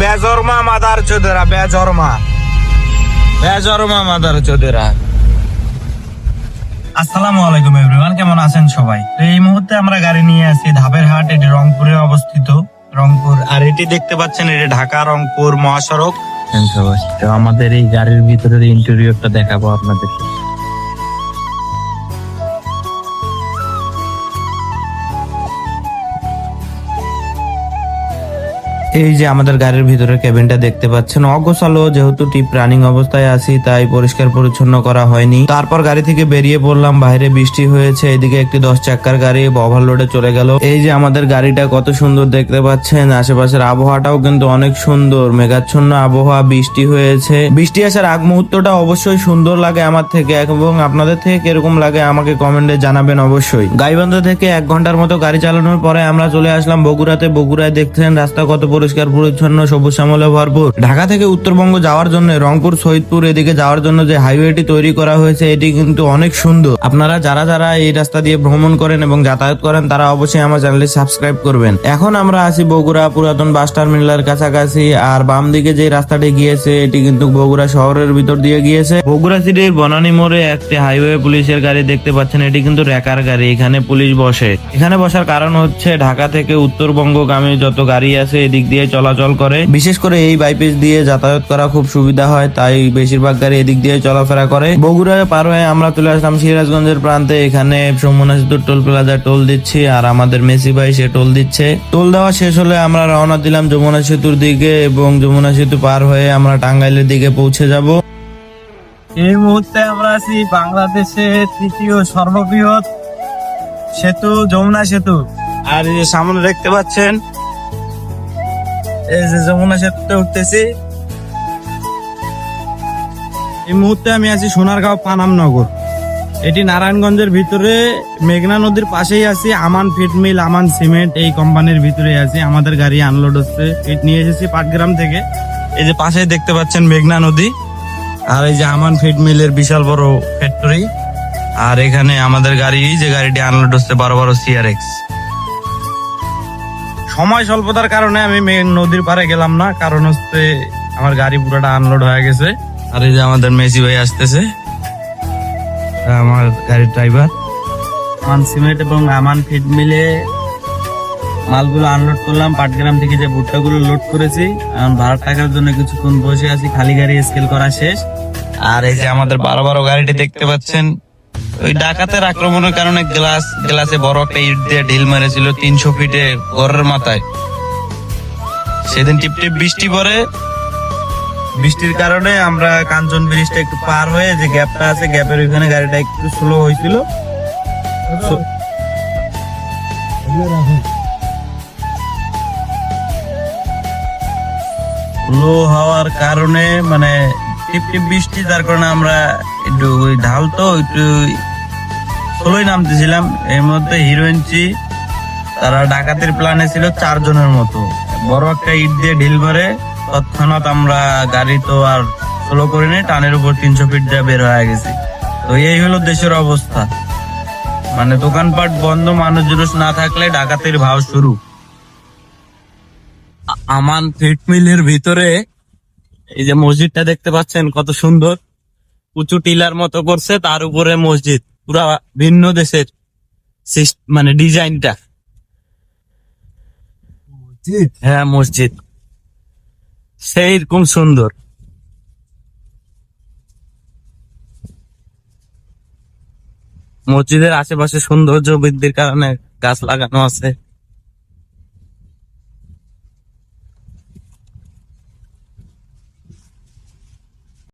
বেজরমা mother চোদেরা বেজরমা বেজরমা mother চোদেরা আসসালামু আলাইকুম everyone কেমন আছেন সবাই? তো এই মুহূর্তে আমরা গাড়ি নিয়ে আছি ধাপের হাট এটি রংপুরে অবস্থিত। রংপুর আর এটি দেখতে পাচ্ছেন এটি ঢাকা রংপুর মহাসড়ক। তো আমাদের এই গাড়ির ভিতরের ইন্টেরিয়রটা দেখাবো আপনাদের এই যে আমাদের গাড়ির ভিতরে কেবিনটা দেখতে পাচ্ছেন, অগোছালো যেহেতু টিপ রানিং অবস্থায় আছি, তাই পরিষ্কার পরিচ্ছন্ন করা হয়নি। তারপর গাড়ি থেকে বেরিয়ে পড়লাম, বাইরে বৃষ্টি হয়েছে, এদিকে একটি দশ চাক্কার গাড়ি ওভারলোডে চলে গেল। এই যে আমাদের গাড়িটা কত সুন্দর দেখতে পাচ্ছেন, আশেপাশের আবহাওয়াটাও কিন্তু অনেক সুন্দর, মেঘাচ্ছন্ন আবহাওয়া, বৃষ্টি হয়েছে। বৃষ্টি আসার আগ মুহূর্তটা অবশ্যই সুন্দর লাগে আমার থেকে, এবং আপনাদের থেকে কীরকম লাগে আমাকে কমেন্টে জানাবেন অবশ্যই। গাইবান্ধ থেকে এক ঘণ্টার মতো গাড়ি চালানোর পরে আমরা চলে আসলাম বগুড়াতে। বগুড়ায় দেখছেন রাস্তা কত পরিষ্কার, পরিচ্ছন্ন, সবুজ শ্যামলে ভরপুর। ঢাকা থেকে উত্তরবঙ্গ যাওয়ার জন্য রংপুর শহীদপুর এদিকে যাওয়ার জন্য যে হাইওয়েটি তৈরি করা হয়েছে, এটি কিন্তু অনেক সুন্দর। আপনারা যারা যারা এই রাস্তা দিয়ে ভ্রমণ করেন এবং যাতায়াত করেন, তারা অবশ্যই আমার চ্যানেলটি সাবস্ক্রাইব করবেন। এখন আমরা আছি বগুড়া পুরাতন বাস টার্মিনালের কাছাকাছি, আর বাম দিকে যে রাস্তাটি গিয়েছে, এটি কিন্তু বগুড়া শহরের ভিতর দিয়ে গিয়েছে। বগুড়া সিটির বনানী মোড়ে একটি হাইওয়ে পুলিশের গাড়ি দেখতে পাচ্ছেন, এটি কিন্তু রেকার গাড়ি, এখানে পুলিশ বসে। এখানে বসার কারণ হচ্ছে ঢাকা থেকে উত্তরবঙ্গগামী যত গাড়ি আছে, এদিক দিয়ে চলাচল করে। বিশেষ করে এই বাইপাস দিয়ে যাতায়াত করা খুব সুবিধা হয় তাই বেশিরভাগ গাড়ি এদিক দিয়ে চলাফেরা করে। বগুড়া পার হয়ে আমরা চলে আসলাম সিরাজগঞ্জের প্রান্তে এখানে যমুনা সেতুর টোল প্লাজা টোল দিচ্ছি আর আমাদের মেসি ভাই সে টোল দিচ্ছে। টোল দেওয়া শেষ হলে আমরা রওনা দিলাম যমুনা সেতুর দিকে এবং যমুনা সেতু পার হয়ে আমরা টাঙ্গাইলের দিকে পৌঁছে যাব। এই মুহূর্তে আমরা আছি বাংলাদেশের তৃতীয় সর্ববৃহৎ সেতু যমুনা সেতু। আর সামনে দেখতে পাচ্ছেন এই যে যমুনা সেতুতে উঠতেছি। এই মুহূর্তে আমি আছি সোনারগাঁও পানামনগর এটি নারায়ণগঞ্জের ভিতরে, মেঘনা নদীর পাশেই আছি, Aman feed mill, Aman cement, এই কোম্পানির ভিতরে আছি। আমাদের গাড়ি আনলোড হচ্ছে। ইট নিয়ে এসেছি পাটগ্রাম থেকে। এই যে পাশে দেখতে পাচ্ছেন মেঘনা নদী। আর এই যে আমান ফিড মিলের বিশাল বড় ফ্যাক্টরি আর এখানে আমাদের গাড়ি, যে গাড়িটি আনলোড হচ্ছে বারো বারো সিআরএক্স সময় স্বল্পতার কারণে আমি নদীর পারে গেলাম না। কারণ হচ্ছে আমার গাড়ি পুরোটা আনলোড হয়ে গেছে। আর এই যে আমাদের মেসি ভাই আসতেছে আমার গাড়ির ড্রাইভার আমান সিমেন্ট এবং আমান ফিড মিলে মালগুলো আনলোড করলাম। পাটগ্রাম থেকে যে ভুট্টাগুলো লোড করেছি এখন ভাড়া টাকার জন্য কিছুক্ষণ বসে আছি। খালি গাড়ি স্কেল করা শেষ। আর এই যে আমাদের বারো বারো গাড়িটি দেখতে পাচ্ছেন ওই ডাকাতের আক্রমণের কারণে গ্লাস, গ্লাসে বড় একটা ইট দিয়ে ঢিল মেরেছিল তিনশো ফিটে ঘরের মাথায়। সেদিন টিপ টিপ বৃষ্টি পড়ে। বৃষ্টির কারণে আমরা কাঞ্চন ব্রিজটা একটু পার হয়ে যে গ্যাপটা আছে, গ্যাপের ওইখানে গাড়িটা একটু স্লো হয়েছিল। স্লো হওয়ার কারণে মানে টিপ টিপ বৃষ্টি, যার কারণে আমরা একটু ঢাল তো, একটু স্লোই নামতেছিলাম এর মধ্যে হিরোইনচি তারা ডাকাতের প্ল্যানে ছিল চারজনের মতো। বড় একটা ইট দিয়ে ঢিল মারে, তৎক্ষণাৎ আমরা গাড়ি তো আর স্লো করিনি, টানের উপর তিনশো ফিট দিয়ে বের হয়ে গেছি। তো এই হলো দেশের অবস্থা। মানে দোকানপাট বন্ধ, মানুষ জুলুস না থাকলে ডাকাতির ভাও শুরু। আমান ফিট মিলের ভিতরে, এই যে মসজিদটা দেখতে পাচ্ছেন, কত সুন্দর। উঁচু টিলার মতো করছে, তার উপরে মসজিদ। পুরা ভিন্ন দেশের মানে ডিজাইনটা। হ্যাঁ মসজিদ। সেই রকম সুন্দর। মসজিদের আশেপাশে সৌন্দর্য বৃদ্ধির কারণে গাছ লাগানো আছে।